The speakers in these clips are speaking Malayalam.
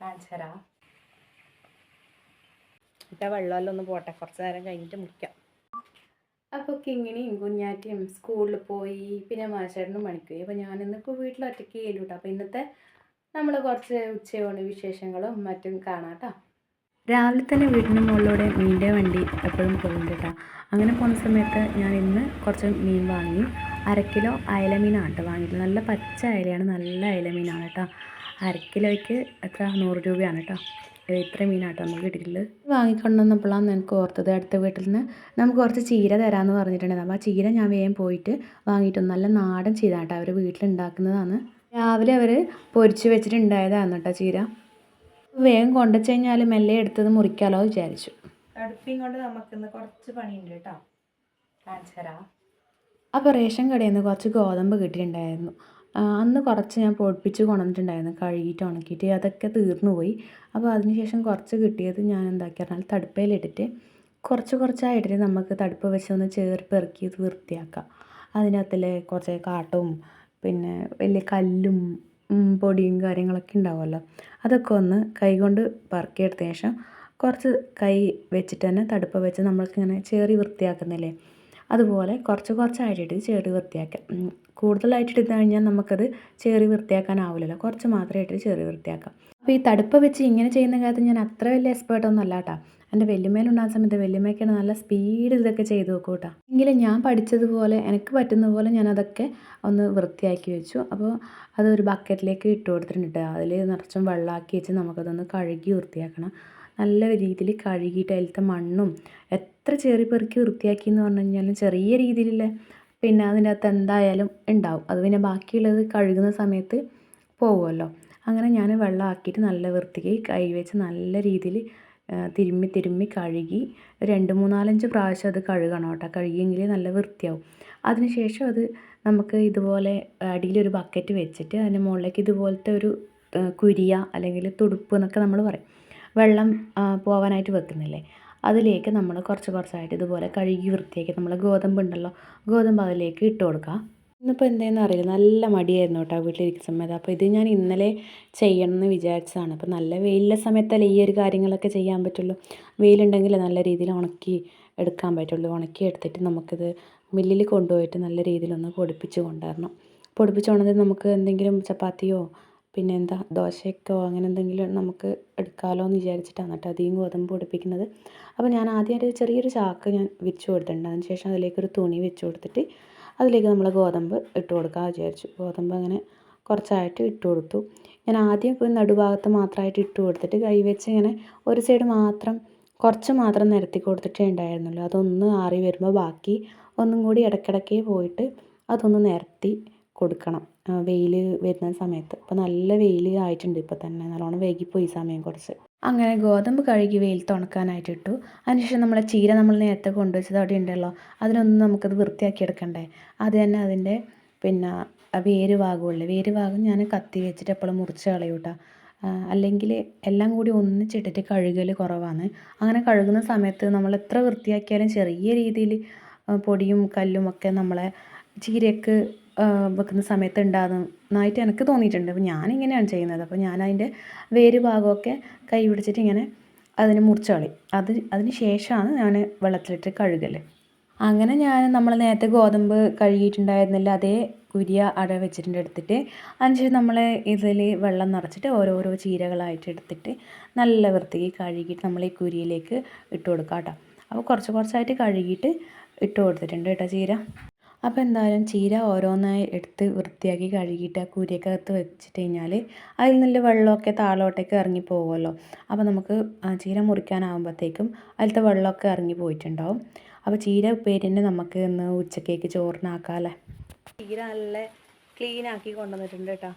കാണിച്ചു തരാം ഇട്ട വെള്ളമെല്ലാം ഒന്ന് പോട്ടെ. കുറച്ച് നേരം കഴിഞ്ഞിട്ട് മുറിക്കാം. അപ്പൊ കിങ്ങിണിയും കുഞ്ഞാറ്റിയും സ്കൂളിൽ പോയി. പിന്നെ മാഷേട്ടനും പണിക്ക് അപ്പൊ ഞാൻ ഞാനിന്നിപ്പോൾ വീട്ടിൽ ഒറ്റയ്ക്ക് ചെയ്യലൂട്ടോ അപ്പോൾ ഇന്നത്തെ നമ്മൾ കുറച്ച് ഉച്ചയോണ് വിശേഷങ്ങളും മറ്റും കാണാട്ടോ കേട്ടോ രാവിലെ തന്നെ വീടിന്റെ മുകളിലൂടെ മീന്റെ വണ്ടി എപ്പോഴും പോകുന്നുണ്ട് കേട്ടോ അങ്ങനെ പോകുന്ന സമയത്ത് ഞാൻ ഇന്ന് കുറച്ച് മീൻ വാങ്ങി. അര കിലോ അയല മീനാണ് കേട്ടോ വാങ്ങിയിട്ട് നല്ല പച്ച അയലയാണ്. നല്ല അയല മീനാണ് കേട്ടോ അര കിലോയ്ക്ക് എത്ര? നൂറ് രൂപയാണ് കേട്ടോ ഇത്ര മീനാട്ടോ നമുക്ക് കിട്ടിയിട്ടുള്ളത്. വാങ്ങിക്കൊണ്ടുവന്നപ്പോഴാണ് എനിക്ക് ഓർത്തത് അടുത്ത വീട്ടിൽ നിന്ന് നമുക്ക് കുറച്ച് ചീര തരാമെന്ന് പറഞ്ഞിട്ടുണ്ടായിരുന്നു. അപ്പോൾ ആ ചീര ഞാൻ വേഗം പോയിട്ട് വാങ്ങിയിട്ട് നല്ല നാടൻ ചീര കേട്ടോ അവർ വീട്ടിലുണ്ടാക്കുന്നതാണ്. രാവിലെ അവർ പൊരിച്ച് വെച്ചിട്ടുണ്ടായതാണ് കേട്ടോ ചീര. വേഗം കൊണ്ടുവച്ച് കഴിഞ്ഞാൽ മെല്ലെ എടുത്തത് മുറിക്കാലോ വിചാരിച്ചു. അടുപ്പിയും കൊണ്ട് നമുക്കിന്ന് കുറച്ച് പണിയുണ്ട് കേട്ടോ കാണിച്ചു തരാം. അപ്പോൾ റേഷൻ കടയിൽ നിന്ന് കുറച്ച് ഗോതമ്പ് കിട്ടിയിട്ടുണ്ടായിരുന്നു. അന്ന് കുറച്ച് ഞാൻ പൊടിപ്പിച്ച് കൊണ്ടുവന്നിട്ടുണ്ടായിരുന്നു കഴുകിയിട്ട് ഉണക്കിയിട്ട് അതൊക്കെ തീർന്നു പോയി. അപ്പോൾ അതിനുശേഷം കുറച്ച് കിട്ടിയത് ഞാൻ എന്താക്കി പറഞ്ഞാൽ തടുപ്പയിലിട്ടിട്ട് കുറച്ച് കുറച്ചായിട്ടിട്ട് നമുക്ക് തടുപ്പ് വെച്ച് ഒന്ന് ചേർപ്പ് ഇറക്കി ഇത് വൃത്തിയാക്കാം. അതിനകത്തിൽ കുറച്ച് കാട്ടവും പിന്നെ വലിയ കല്ലും പൊടിയും കാര്യങ്ങളൊക്കെ ഉണ്ടാവുമല്ലോ. അതൊക്കെ ഒന്ന് കൈകൊണ്ട് പറക്കിയെടുത്ത ശേഷം കുറച്ച് കൈ വെച്ചിട്ട് തന്നെ തടുപ്പ് വെച്ച് നമ്മൾക്കിങ്ങനെ ചേറി വൃത്തിയാക്കുന്നില്ലേ? അതുപോലെ കുറച്ച് കുറച്ചായിട്ട് ചേറി വൃത്തിയാക്കാം. കൂടുതലായിട്ട് ഇട്ട് കഴിഞ്ഞാൽ നമുക്കത് ചേറി വൃത്തിയാക്കാനാവില്ലല്ലോ. കുറച്ച് മാത്രമേ ഇട്ട് ചേറി വൃത്തിയാക്കാം. അപ്പോൾ ഈ തടുപ്പ് വെച്ച് ഇങ്ങനെ ചെയ്യുന്ന കാര്യത്തിൽ ഞാൻ അത്ര വലിയ എക്സ്പേർട്ട് ഒന്നും അല്ല കേട്ടോ. എന്റെ വെല്ലുമേലുണ്ടാകുന്ന സമയത്ത് വെല്ലുമേക്കാണ് നല്ല സ്പീഡ് ഇതൊക്കെ ചെയ്ത് നോക്കും കേട്ടോ. എങ്കിലും ഞാൻ പഠിച്ചതുപോലെ എനിക്ക് പറ്റുന്ന പോലെ ഞാനതൊക്കെ ഒന്ന് വൃത്തിയാക്കി വെച്ചു. അപ്പോൾ അത് ഒരു ബക്കറ്റിലേക്ക് ഇട്ട് കൊടുത്തിട്ടുണ്ട് അതിൽ നിറച്ചും വെള്ളമാക്കി വെച്ച് നമുക്കതൊന്ന് കഴുകി വൃത്തിയാക്കണം. നല്ല രീതിയിൽ കഴുകിയിട്ട് അതിലത്തെ മണ്ണും എത്ര ചെറിയ പെറുക്കി വൃത്തിയാക്കി എന്ന് പറഞ്ഞു കഴിഞ്ഞാലും ചെറിയ രീതിയിലുള്ള പിന്നെ അതിന്റെ അകത്ത് എന്തായാലും ഉണ്ടാവും. അത് പിന്നെ ബാക്കിയുള്ളത് കഴുകുന്ന സമയത്ത് പോകുമല്ലോ അങ്ങനെ ഞാൻ വെള്ളമാക്കിയിട്ട് നല്ല വൃത്തിക്ക് കൈ വെച്ച് നല്ല രീതിയിൽ തിരുമ്മി തിരുമ്മി കഴുകി രണ്ട് മൂന്നാലഞ്ച് പ്രാവശ്യം അത് കഴുകണം കേട്ടോ. കഴുകിയെങ്കിൽ നല്ല വൃത്തിയാവും. അതിനുശേഷം അത് നമുക്ക് ഇതുപോലെ അടിയിലൊരു ബക്കറ്റ് വെച്ചിട്ട് അതിന്റെ മുകളിലേക്ക് ഇതുപോലത്തെ ഒരു കുരിയ അല്ലെങ്കിൽ തുടുപ്പ് എന്നൊക്കെ നമ്മൾ പറയും. വെള്ളം പോകാനായിട്ട് വെക്കുന്നില്ലേ? അതിലേക്ക് നമ്മൾ കുറച്ച് കുറച്ചായിട്ട് ഇതുപോലെ കഴുകി വൃത്തിയാക്കി നമ്മൾ ഗോതമ്പ് ഉണ്ടല്ലോ ഗോതമ്പ് അതിലേക്ക് ഇട്ട് കൊടുക്കുക. ഇന്നിപ്പോൾ എന്തേന്ന് അറിയില്ല നല്ല മടിയായിരുന്നു കേട്ടോ വീട്ടിലിരിക്കുന്ന സമയത്ത്. അപ്പോൾ ഇത് ഞാൻ ഇന്നലെ ചെയ്യണം എന്ന് വിചാരിച്ചതാണ്. അപ്പോൾ നല്ല വെയിലുള്ള സമയത്തല്ലേ ഈ ഒരു കാര്യങ്ങളൊക്കെ ചെയ്യാൻ പറ്റുള്ളൂ. വെയിലുണ്ടെങ്കിൽ നല്ല രീതിയിൽ ഉണക്കി എടുക്കാൻ പറ്റുള്ളൂ. ഉണക്കി എടുത്തിട്ട് നമുക്കിത് മില്ലിൽ കൊണ്ടുപോയിട്ട് നല്ല രീതിയിലൊന്ന് പൊടിപ്പിച്ച് കൊണ്ടുവരണം. പൊടിപ്പിച്ച് കൊണ്ടുവന്നിട്ട് നമുക്ക് എന്തെങ്കിലും ചപ്പാത്തിയോ പിന്നെ എന്താ ദോശയ്ക്കോ അങ്ങനെ എന്തെങ്കിലും നമുക്ക് എടുക്കാമല്ലോ എന്ന് വിചാരിച്ചിട്ടാണ് കേട്ടോ അധികം ഗോതമ്പ് പൊടിപ്പിക്കുന്നത്. അപ്പോൾ ഞാൻ ആദ്യമായിട്ട് ചെറിയൊരു ചാക്ക് ഞാൻ വിരിച്ച് കൊടുത്തിട്ടുണ്ട്. അതിന് ശേഷം അതിലേക്കൊരു തുണി വെച്ച് കൊടുത്തിട്ട് അതിലേക്ക് നമ്മൾ ഗോതമ്പ് ഇട്ട് കൊടുക്കാൻ വിചാരിച്ചു. ഗോതമ്പ് അങ്ങനെ കുറച്ചായിട്ട് ഇട്ട് കൊടുത്തു. ഞാൻ ആദ്യം ഇപ്പോൾ നടുഭാഗത്ത് മാത്രമായിട്ട് ഇട്ട് കൊടുത്തിട്ട് കൈ വെച്ച് ഇങ്ങനെ ഒരു സൈഡ് മാത്രം കുറച്ച് മാത്രം നിരത്തി കൊടുത്തിട്ടേ ഉണ്ടായിരുന്നുള്ളൂ. അതൊന്ന് ആറി വരുമ്പോൾ ബാക്കി ഒന്നും കൂടി ഇടയ്ക്കിടയ്ക്ക് പോയിട്ട് അതൊന്ന് നിരത്തി കൊടുക്കണം. വെയിൽ വരുന്ന സമയത്ത്. അപ്പോൾ നല്ല വെയിൽ ആയിട്ടുണ്ട് ഇപ്പോൾ തന്നെ. നല്ലോണം വൈകിപ്പോയി സമയം കുറച്ച്. അങ്ങനെ ഗോതമ്പ് കഴുകി വെയിൽ തുണക്കാനായിട്ട് ഇട്ടു. അതിനുശേഷം നമ്മളെ ചീര നമ്മൾ നേരത്തെ കൊണ്ടുവച്ചത് അവിടെ ഉണ്ടല്ലോ. അതിനൊന്നും നമുക്കത് വൃത്തിയാക്കി എടുക്കണ്ടേ? അത് തന്നെ അതിന്റെ പിന്നെ വേര് ഭാഗമുള്ളൂ. വേര് ഭാഗം ഞാൻ കത്തി വെച്ചിട്ട് എപ്പോഴും മുറിച്ച് കളയൂട്ടാ അല്ലെങ്കിൽ എല്ലാം കൂടി ഒന്നിച്ചിട്ടിട്ട് കഴുകൽ കുറവാണ്. അങ്ങനെ കഴുകുന്ന സമയത്ത് നമ്മൾ എത്ര വൃത്തിയാക്കിയാലും ചെറിയ രീതിയിൽ പൊടിയും കല്ലും ഒക്കെ നമ്മളെ ചീരയ്ക്ക് വെക്കുന്ന സമയത്ത് ഉണ്ടാകുന്നതായിട്ട് എനിക്ക് തോന്നിയിട്ടുണ്ട്. അപ്പോൾ ഞാനിങ്ങനെയാണ് ചെയ്യുന്നത്. അപ്പോൾ ഞാനതിന്റെ വേര് ഭാഗമൊക്കെ കൈ പിടിച്ചിട്ട് ഇങ്ങനെ അതിനെ മുറിച്ച് അത് അതിന് ശേഷമാണ് ഞാൻ വെള്ളത്തിലിട്ട് കഴുകൽ. അങ്ങനെ ഞാൻ നമ്മൾ നേരത്തെ ഗോതമ്പ് കഴുകിയിട്ടുണ്ടായിരുന്നില്ല. അതേ കുരിയ അട വെച്ചിട്ടുണ്ട് എടുത്തിട്ട്. അതിനുശേഷം നമ്മൾ ഇതിൽ വെള്ളം നിറച്ചിട്ട് ഓരോരോ ചീരകളായിട്ട് എടുത്തിട്ട് നല്ല വൃത്തിക്ക് കഴുകിയിട്ട് നമ്മൾ ഈ കുരിയിലേക്ക് ഇട്ട് കൊടുക്കാം കേട്ടോ. അപ്പോൾ കുറച്ച് കുറച്ചായിട്ട് കഴുകിയിട്ട് ഇട്ട് കൊടുത്തിട്ടുണ്ട് കേട്ടോ ചീര. അപ്പോൾ എന്തായാലും ചീര ഓരോന്നായി എടുത്ത് വൃത്തിയാക്കി കഴുകിയിട്ട് ആ കുരിയൊക്കകത്ത് വെച്ചിട്ട് കഴിഞ്ഞാൽ അതിൽ നിന്നുള്ള വെള്ളമൊക്കെ താളോട്ടേക്ക് ഇറങ്ങി പോകുമല്ലോ. അപ്പോൾ നമുക്ക് ചീര മുറിക്കാനാകുമ്പോഴത്തേക്കും അതിലത്തെ വെള്ളമൊക്കെ ഇറങ്ങി പോയിട്ടുണ്ടാവും. അപ്പോൾ ചീര ഉപ്പേരിന്റെ നമുക്ക് ഇന്ന് ഉച്ചക്കേക്ക് ചോറിനാക്കാമല്ലേ ചീര നല്ല ക്ലീൻ ആക്കി കൊണ്ടുവന്നിട്ടുണ്ട് കേട്ടോ.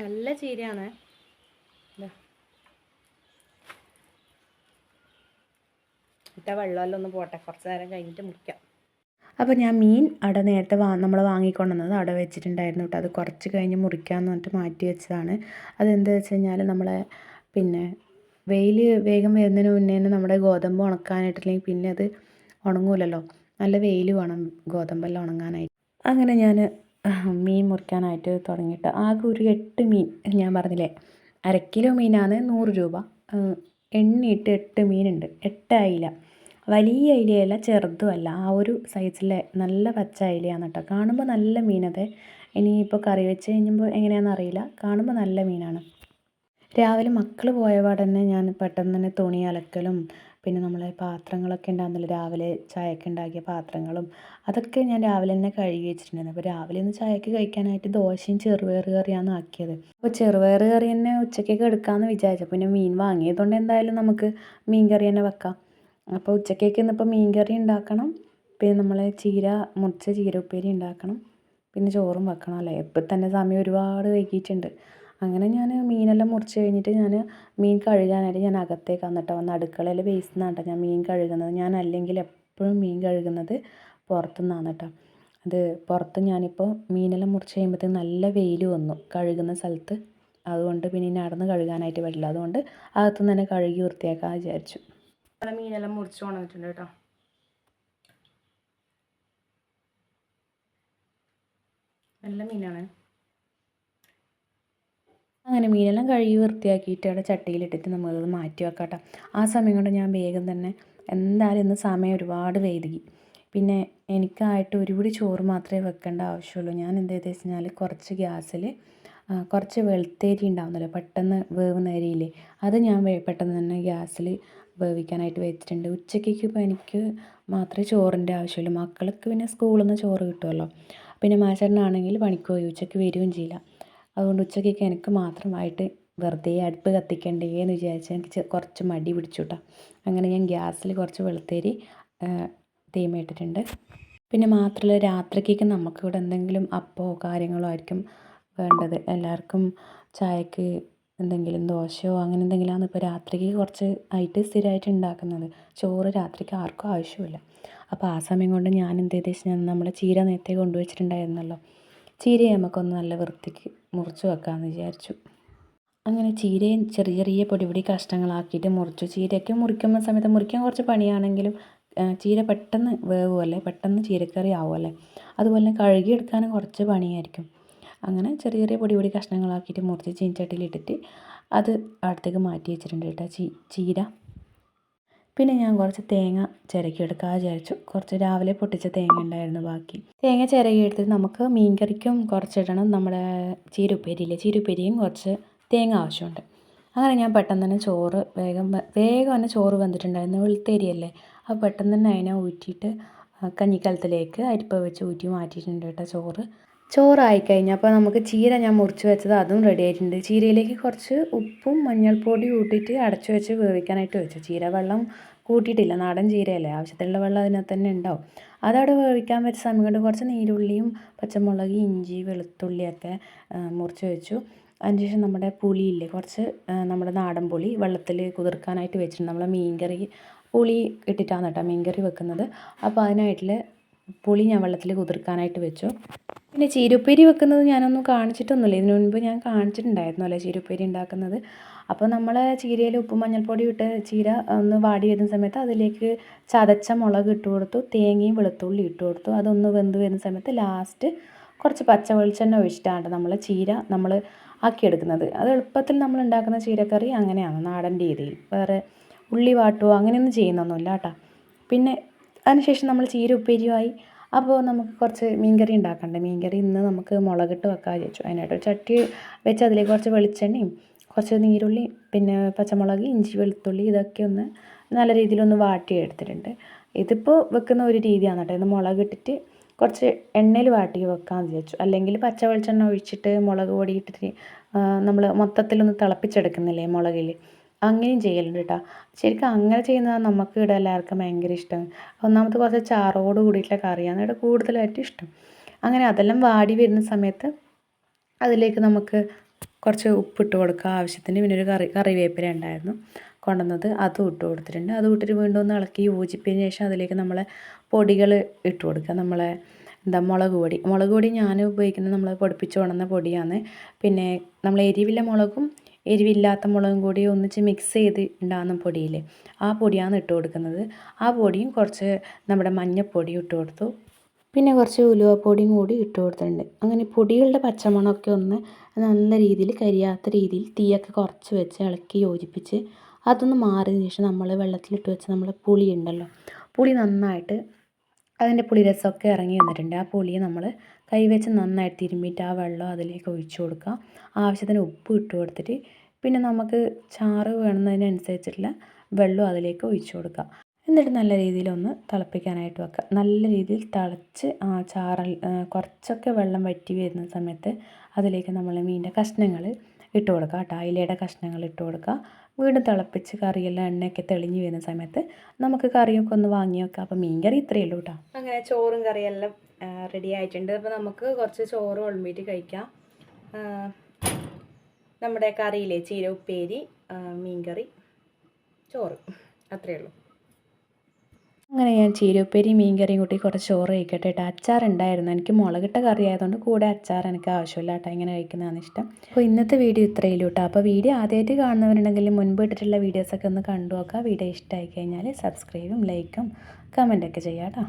നല്ല ചീരയാണ്. ഇട്ട വെള്ളമെല്ലാം ഒന്ന് പോട്ടെ. കുറച്ച് നേരം കഴിഞ്ഞിട്ട് മുറിക്കാം. അപ്പോൾ ഞാൻ മീൻ അവിടെ നേരത്തെ വാ നമ്മൾ വാങ്ങിക്കൊണ്ടുവന്നത് അവിടെ വെച്ചിട്ടുണ്ടായിരുന്നു കേട്ടോ അത് കുറച്ച് കഴിഞ്ഞ് മുറിക്കാമെന്ന് പറഞ്ഞിട്ട് മാറ്റി വെച്ചതാണ്. അതെന്താ വെച്ച് കഴിഞ്ഞാൽ നമ്മളെ പിന്നെ വെയിൽ വേഗം വരുന്നതിന് മുന്നേ തന്നെ നമ്മുടെ ഗോതമ്പ് ഉണക്കാനായിട്ടില്ലെങ്കിൽ പിന്നെ അത് ഉണങ്ങൂലല്ലോ. നല്ല വെയിൽ വേണം ഗോതമ്പെല്ലാം ഉണങ്ങാനായിട്ട്. അങ്ങനെ ഞാൻ മീൻ മുറിക്കാനായിട്ട് തുടങ്ങിയിട്ട്. ആകെ ഒരു എട്ട് മീൻ ഞാൻ പറഞ്ഞില്ലേ? അര കിലോ മീനാണ് നൂറ് രൂപ. എണ്ണിയിട്ട് എട്ട് മീനുണ്ട്. എട്ട് അയില വലിയ അയിലയല്ല ചെറുതുമല്ല ആ ഒരു സൈസിലെ നല്ല പച്ച അയിലയാണ് കേട്ടോ. കാണുമ്പോൾ നല്ല മീനതെ. ഇനിയിപ്പോൾ കറി വെച്ച് കഴിഞ്ഞുമ്പോൾ എങ്ങനെയാണെന്ന് അറിയില്ല. കാണുമ്പോൾ നല്ല മീനാണ്. രാവിലെ മക്കൾ പോയ പാടന്നെ ഞാൻ പെട്ടെന്ന് തന്നെ തുണി അലക്കലും പിന്നെ നമ്മളെ പാത്രങ്ങളൊക്കെ ഉണ്ടാകുന്നില്ല രാവിലെ ചായക്ക് ഉണ്ടാക്കിയ പാത്രങ്ങളും അതൊക്കെ ഞാൻ രാവിലെ തന്നെ കഴുകി വെച്ചിട്ടുണ്ടായിരുന്നു. അപ്പോൾ രാവിലെ ഒന്ന് ചായക്ക് കഴിക്കാനായിട്ട് ദോശയും ചെറുപയർ കറിയാണ് ആക്കിയത്. അപ്പോൾ ചെറുപയർ കറി തന്നെ ഉച്ചയ്ക്കൊക്കെ എടുക്കാമെന്ന് വിചാരിച്ചു. പിന്നെ മീൻ വാങ്ങിയതുകൊണ്ട് എന്തായാലും നമുക്ക് മീൻ കറി തന്നെ വെക്കാം. അപ്പോൾ ഉച്ചക്കേക്ക് ഇന്നിപ്പോൾ മീൻകറി ഉണ്ടാക്കണം. പിന്നെ നമ്മൾ ചീര മുറിച്ച ചീര ഉപ്പേരി ഉണ്ടാക്കണം. പിന്നെ ചോറും വെക്കണം അല്ലേ? ഇപ്പം തന്നെ സമയം ഒരുപാട് വൈകിയിട്ടുണ്ട്. അങ്ങനെ ഞാൻ മീനെല്ലാം മുറിച്ച് കഴിഞ്ഞിട്ട് ഞാൻ മീൻ കഴുകാനായിട്ട് ഞാൻ അകത്തേക്ക് വന്നിട്ട് വന്ന്. അടുക്കളയിൽ ബേസിൽ നിന്നാണ് ഞാൻ മീൻ കഴുകുന്നത്. ഞാൻ അല്ലെങ്കിൽ എപ്പോഴും മീൻ കഴുകുന്നത് പുറത്തുനിന്നാണ് കേട്ടോ. അത് പുറത്ത് ഞാനിപ്പോൾ മീനെല്ലാം മുറിച്ച് കഴിയുമ്പോഴത്തേക്ക് നല്ല വെയിൽ വന്നു കഴുകുന്ന സ്ഥലത്ത്. അതുകൊണ്ട് പിന്നെ നടന്ന് കഴുകാനായിട്ട് പറ്റില്ല. അതുകൊണ്ട് അകത്തുനിന്ന് തന്നെ കഴുകി വൃത്തിയാക്കാൻ വിചാരിച്ചു. മീനെല്ലാം മുറിച്ച് കൊണ്ടുവന്നിട്ടുണ്ട് കേട്ടോ. നല്ല മീനാണ്. അങ്ങനെ മീനെല്ലാം കഴുകി വൃത്തിയാക്കിയിട്ട് അവിടെ ചട്ടിയിലിട്ടിട്ട് നമ്മളത് മാറ്റി വെക്കാട്ടോ കേട്ടോ. ആ സമയം കൊണ്ട് ഞാൻ വേഗം തന്നെ എന്തായാലും ഇന്ന് സമയം ഒരുപാട് വൈകി. പിന്നെ എനിക്കായിട്ട് ഒരുപിടി ചോറ് മാത്രമേ വെക്കേണ്ട ആവശ്യമുള്ളൂ. ഞാൻ എന്താ ചെയ്തെന്ന് വെച്ചാൽ കുറച്ച് ഗ്യാസിൽ കുറച്ച് വെളുത്തേരി ഉണ്ടാവുന്നല്ലോ പെട്ടെന്ന് വേവുന്ന അരിയില്ലേ അത് ഞാൻ പെട്ടെന്ന് തന്നെ ഗ്യാസിൽ വേവിക്കാനായിട്ട് വെച്ചിട്ടുണ്ട്. ഉച്ചക്കേക്ക് ഇപ്പോൾ എനിക്ക് മാത്രമേ ചോറിന്റെ ആവശ്യമുള്ളൂ. മക്കൾക്ക് പിന്നെ സ്കൂളിൽ നിന്ന് ചോറ് കിട്ടുമല്ലോ പിന്നെ മാഷേട്ടനാണെങ്കിൽ പണിക്ക് പോയി ഉച്ചയ്ക്ക് വരികയും ചെയ്യില്ല. അതുകൊണ്ട് ഉച്ചക്കേക്ക് എനിക്ക് മാത്രമായിട്ട് വെറുതെ അടുപ്പ് കത്തിക്കണ്ടേ എന്ന് വിചാരിച്ച് എനിക്ക് കുറച്ച് മടി പിടിച്ചു അങ്ങനെ ഞാൻ ഗ്യാസിൽ കുറച്ച് വെളുത്തേരി തീമയിട്ടിട്ടുണ്ട് പിന്നെ മാത്രമല്ല രാത്രിക്കേക്ക് നമുക്കിവിടെ എന്തെങ്കിലും അപ്പമോ കാര്യങ്ങളോ ആയിരിക്കും വേണ്ടത്. എല്ലാവർക്കും ചായക്ക് എന്തെങ്കിലും ദോശയോ അങ്ങനെ എന്തെങ്കിലുമാണ് ഇപ്പോൾ രാത്രിക്ക് കുറച്ച് ആയിട്ട് സ്ഥിരമായിട്ട് ഉണ്ടാക്കുന്നത് ചോറ് രാത്രിക്ക് ആർക്കും ആവശ്യമില്ല അപ്പോൾ ആ സമയം കൊണ്ട് ഞാൻ എന്ത് ചെയ്തെന്ന് വെച്ചാൽ നമ്മൾ ചീര നേരത്തെ കൊണ്ടുവച്ചിട്ടുണ്ടായിരുന്നല്ലോ. ചീരയെ നമുക്കൊന്ന് നല്ല വൃത്തിക്ക് മുറിച്ച് വെക്കാമെന്ന് വിചാരിച്ചു. അങ്ങനെ ചീരയും ചെറിയ ചെറിയ പൊടി പൊടി കഷ്ണങ്ങളാക്കിയിട്ട് മുറിച്ചു. ചീരയൊക്കെ മുറിക്കുന്ന സമയത്ത് മുറിക്കാൻ കുറച്ച് പണിയാണെങ്കിലും ചീര പെട്ടെന്ന് വേവുമല്ലേ പെട്ടെന്ന് ചീരക്കറി ആവുമല്ലേ അതുപോലെ കഴുകിയെടുക്കാനും കുറച്ച് പണിയായിരിക്കും. അങ്ങനെ ചെറിയ ചെറിയ പൊടി പൊടി കഷ്ണങ്ങളാക്കിയിട്ട് മുറിച്ച് ചീനച്ചട്ടിയിലിട്ടിട്ട് അത് അടുത്തേക്ക് മാറ്റി വെച്ചിട്ടുണ്ട് കേട്ടോ ചീര. പിന്നെ ഞാൻ കുറച്ച് തേങ്ങ ചിരക്കിയെടുക്കാൻ വിചാരിച്ചു. കുറച്ച് രാവിലെ പൊട്ടിച്ച തേങ്ങ ഉണ്ടായിരുന്നു ബാക്കി. തേങ്ങ ചിരകിയെടുത്തിട്ട് നമുക്ക് മീൻകറിക്കും കുറച്ചിടണം. നമ്മുടെ ചീരുപ്പേരിയില്ലേ ചീരുപ്പേരിയും കുറച്ച് തേങ്ങ ആവശ്യമുണ്ട്. അങ്ങനെ ഞാൻ പെട്ടെന്ന് തന്നെ ചോറ് വേഗം വേഗം തന്നെ ചോറ് വന്നിട്ടുണ്ടായിരുന്നു വെളുത്തേരിയല്ലേ. അപ്പോൾ പെട്ടെന്ന് തന്നെ അതിനെ ഊറ്റിയിട്ട് കഞ്ഞിക്കലത്തിലേക്ക് അരിപ്പ വെച്ച് ഊറ്റി മാറ്റിയിട്ടുണ്ട് കേട്ടോ ചോറ്. ചോറായി കഴിഞ്ഞപ്പോൾ നമുക്ക് ചീര ഞാൻ മുറിച്ച് വെച്ചത് അതും റെഡി ആയിട്ടുണ്ട്. ചീരയിലേക്ക് കുറച്ച് ഉപ്പും മഞ്ഞൾപ്പൊടിയും കൂട്ടിയിട്ട് അടച്ചു വെച്ച് വേവിക്കാനായിട്ട് വെച്ചു. ചീര വെള്ളം കൂട്ടിയിട്ടില്ല. നാടൻ ചീരയല്ലേ. ആവശ്യത്തിലുള്ള വെള്ളം അതിനകത്ത് തന്നെ ഉണ്ടാവും. അതവിടെ വേവിക്കാൻ വെച്ച സമയം കൊണ്ട് കുറച്ച് നീരുള്ളിയും പച്ചമുളക് ഇഞ്ചി വെളുത്തുള്ളിയൊക്കെ മുറിച്ച് വെച്ചു. അതിനുശേഷം നമ്മുടെ പുളിയില്ലേ കുറച്ച് നമ്മുടെ നാടൻ പുളി വെള്ളത്തിൽ കുതിർക്കാനായിട്ട് വെച്ചിട്ടുണ്ട്. നമ്മളെ മീൻകറി പുളി ഇട്ടിട്ടാണ് കേട്ടോ മീൻകറി വെക്കുന്നത്. അപ്പോൾ അതിനായിട്ടുള്ള പുളി ഞാൻ വെള്ളത്തിൽ കുതിർക്കാനായിട്ട് വെച്ചു. പിന്നെ ചീരുപ്പേരി വെക്കുന്നത് ഞാനൊന്നും കാണിച്ചിട്ടൊന്നുമില്ല. ഇതിനു മുൻപ് ഞാൻ കാണിച്ചിട്ടുണ്ടായിരുന്നു അല്ലേ ചീരുപ്പേരി ഉണ്ടാക്കുന്നത്. അപ്പോൾ നമ്മൾ ചീരയിൽ ഉപ്പ് മഞ്ഞൾപ്പൊടി ഇട്ട് ചീര ഒന്ന് വാടി വരുന്ന സമയത്ത് അതിലേക്ക് ചതച്ച മുളക് ഇട്ട് കൊടുത്തു. തേങ്ങയും വെളുത്തുള്ളി ഇട്ട് കൊടുത്തു. അതൊന്ന് വെന്ത് വരുന്ന സമയത്ത് ലാസ്റ്റ് കുറച്ച് പച്ച വെളിച്ചെണ്ണ ഒഴിച്ചിട്ടാണ് നമ്മൾ ചീര നമ്മൾ ആക്കിയെടുക്കുന്നത്. അത് എളുപ്പത്തിൽ നമ്മൾ ഉണ്ടാക്കുന്ന ചീരക്കറി അങ്ങനെയാണ് നാടൻ രീതിയിൽ. വേറെ ഉള്ളി വാട്ടുകയോ അങ്ങനെയൊന്നും ചെയ്യുന്നൊന്നുമില്ല കേട്ടോ. പിന്നെ അതിനുശേഷം നമ്മൾ ചീര ഉപ്പേരിയുമായി അപ്പോൾ നമുക്ക് കുറച്ച് മീൻകറി ഉണ്ടാക്കണ്ടേ? മീൻകറി ഇന്ന് നമുക്ക് മുളകിട്ട് വെക്കാൻ വിചാരിച്ചു. അതിനായിട്ട് ഒരു ചട്ടി വെച്ച് അതിലേക്ക് കുറച്ച് വെളിച്ചെണ്ണയും കുറച്ച് നീരുള്ളി പിന്നെ പച്ചമുളക് ഇഞ്ചി വെളുത്തുള്ളി ഇതൊക്കെ ഒന്ന് നല്ല രീതിയിലൊന്ന് വാട്ടി എടുത്തിട്ടുണ്ട് ഇതിപ്പോൾ വെക്കുന്ന ഒരു രീതിയാണ് കേട്ടോ. ഇത് മുളകിട്ടിട്ട് കുറച്ച് എണ്ണയിൽ വാട്ടി വെക്കാമെന്ന് വിചാരിച്ചു. അല്ലെങ്കിൽ പച്ച വെളിച്ചെണ്ണ ഒഴിച്ചിട്ട് മുളക് പൊടി ഇട്ടിട്ട് നമ്മൾ മൊത്തത്തിലൊന്ന് തിളപ്പിച്ചെടുക്കുന്നില്ലേ മുളകിൽ അങ്ങനെയും ചെയ്യലുണ്ട് കേട്ടോ ശരിക്കും അങ്ങനെ ചെയ്യുന്നതാണ് നമുക്ക് ഇവിടെ എല്ലാവർക്കും ഭയങ്കര ഇഷ്ടം. ഒന്നാമത് കുറച്ച് ചാറോട് കൂടിയിട്ടുള്ള കറിയാണ് ഇവിടെ കൂടുതലായിട്ടും ഇഷ്ടം. അങ്ങനെ അതെല്ലാം വാടി വരുന്ന സമയത്ത് അതിലേക്ക് നമുക്ക് കുറച്ച് ഉപ്പിട്ട് കൊടുക്കുക. ആവശ്യത്തിന് പിന്നെ ഒരു കറി കറിവേപ്പില ഉണ്ടായിരുന്നു കൊണ്ടുവന്നത്. അതും ഇട്ട് കൊടുത്തിട്ടുണ്ട്. അതും ഇട്ടിട്ട് വീണ്ടും ഒന്ന് ഇളക്കി യോജിപ്പിന് ശേഷം അതിലേക്ക് നമ്മളെ പൊടികൾ ഇട്ട് കൊടുക്കുക. നമ്മളെ എന്താ മുളക് പൊടി. മുളക് പൊടി ഞാൻ ഉപയോഗിക്കുന്നത് നമ്മൾ പൊടിപ്പിച്ച് കൊണ്ടുവന്ന പൊടിയാണ്. പിന്നെ നമ്മൾ എരിവില്ല മുളകും എരിവില്ലാത്ത മുളകും കൂടി ഒന്നിച്ച് മിക്സ് ചെയ്ത് ഉണ്ടാകുന്ന പൊടിയില്ലേ ആ പൊടിയാണ് ഇട്ട് കൊടുക്കുന്നത്. ആ പൊടിയും കുറച്ച് നമ്മുടെ മഞ്ഞൾപ്പൊടിയും ഇട്ട് കൊടുത്തു. പിന്നെ കുറച്ച് ഉലുവപ്പൊടിയും കൂടി ഇട്ട് കൊടുത്തിട്ടുണ്ട്. അങ്ങനെ പൊടികളുടെ പച്ചമണമൊക്കെ ഒന്ന് നല്ല രീതിയിൽ കരിയാത്ത രീതിയിൽ തീയൊക്കെ കുറച്ച് വെച്ച് ഇളക്കി യോജിപ്പിച്ച് അതൊന്ന് മാറിയതിന് ശേഷം നമ്മൾ വെള്ളത്തിലിട്ട് വെച്ച് നമ്മൾ പുളി ഉണ്ടല്ലോ. പുളി നന്നായിട്ട് അതിന്റെ പുളിരസമൊക്കെ ഇറങ്ങി വന്നിട്ടുണ്ട്. ആ പുളിയെ നമ്മൾ കൈവച്ച് നന്നായിട്ട് തിരുമ്മിയിട്ട് ആ വെള്ളം അതിലേക്ക് ഒഴിച്ചു കൊടുക്കുക. ആവശ്യത്തിന് ഉപ്പ് ഇട്ട് കൊടുത്തിട്ട് പിന്നെ നമുക്ക് ചാറ് വേണമെന്നതിനനുസരിച്ചിട്ടുള്ള വെള്ളം അതിലേക്ക് ഒഴിച്ചു കൊടുക്കുക. എന്നിട്ട് നല്ല രീതിയിൽ ഒന്ന് തിളപ്പിക്കാനായിട്ട് വെക്കുക. നല്ല രീതിയിൽ തിളച്ച് ആ ചാറിൽ കുറച്ചൊക്കെ വെള്ളം വറ്റി വരുന്ന സമയത്ത് അതിലേക്ക് നമ്മൾ മീനിന്റെ കഷ്ണങ്ങൾ ഇട്ട് കൊടുക്കുക കേട്ടോ. അയിലയുടെ കഷ്ണങ്ങൾ ഇട്ട് കൊടുക്കുക. വീണ്ടും തിളപ്പിച്ച് കറിയെല്ലാം എണ്ണയൊക്കെ തെളിഞ്ഞ് വരുന്ന സമയത്ത് നമുക്ക് കറിയൊക്കെ ഒന്ന് വാങ്ങി വെക്കാം. അപ്പോൾ മീൻ കറി ഇത്രയേ ഉള്ളൂ കേട്ടോ. അങ്ങനെ ചോറും കറിയെല്ലാം റെഡി ആയിട്ടുണ്ട്. അപ്പോൾ നമുക്ക് കുറച്ച് ചോറ് ഒളിമ്പിയിട്ട് കഴിക്കാം. നമ്മുടെ കറിയിലെ ചീര ഉപ്പേരി മീൻ മീൻകറി ചോറ്. അത്രയേ ഉള്ളൂ. അങ്ങനെ ഞാൻ ചീരപ്പേരി മീൻ കറിയും കൂട്ടി കുറച്ച് ചോറ് കഴിക്കട്ടെ കേട്ടോ അച്ചാർ ഉണ്ടായിരുന്നു എനിക്ക് മുളകിട്ട കറി ആയതുകൊണ്ട് കൂടെ അച്ചാർ എനിക്ക് ആവശ്യമില്ല കേട്ടോ ഇങ്ങനെ കഴിക്കുന്നതാണ് ഇഷ്ടം. അപ്പോൾ ഇന്നത്തെ വീഡിയോ ഇത്രയേ കേട്ടോ അപ്പോൾ വീഡിയോ ആദ്യമായിട്ട് കാണുന്നവരുണ്ടെങ്കിൽ മുൻപ് ഇട്ടിട്ടുള്ള വീഡിയോസൊക്കെ ഒന്ന് കണ്ടു നോക്കുക. വീഡിയോ ഇഷ്ടമായി കഴിഞ്ഞാൽ സബ്സ്ക്രൈബും ലൈക്കും കമന്റൊക്കെ ചെയ്യാം കേട്ടോ